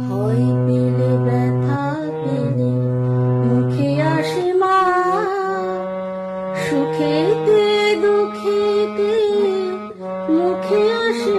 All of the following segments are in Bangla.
ভয় পেলে ব্যথা পেলে মুখে আসে দুঃখেতে মুখে আসে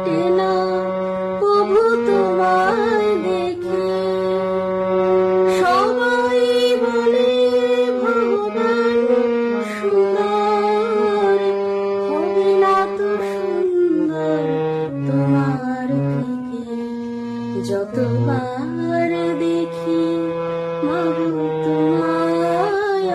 মেটে না প্রভু দেখি। সবাই বলে তোমার থেকে যতবার দেখি মাগো তোমায়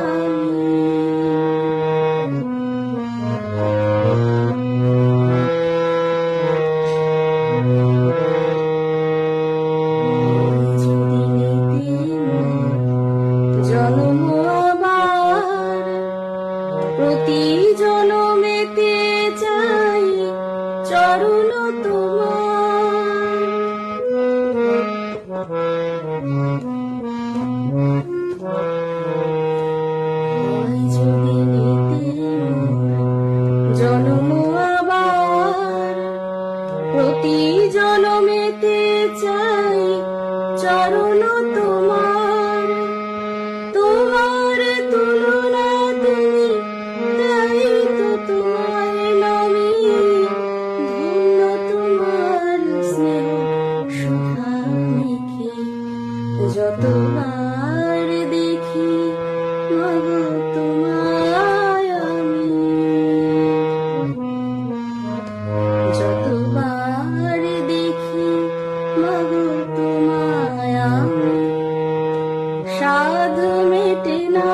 প্রতি জনমেতে চাই, চরণ তোমার। তোমার তুলনা তুমি, তাই তো তোমায় নামি। ধন্য তোমার স্নেহ সুধা যতবার দেখি, মাগো তোমায় না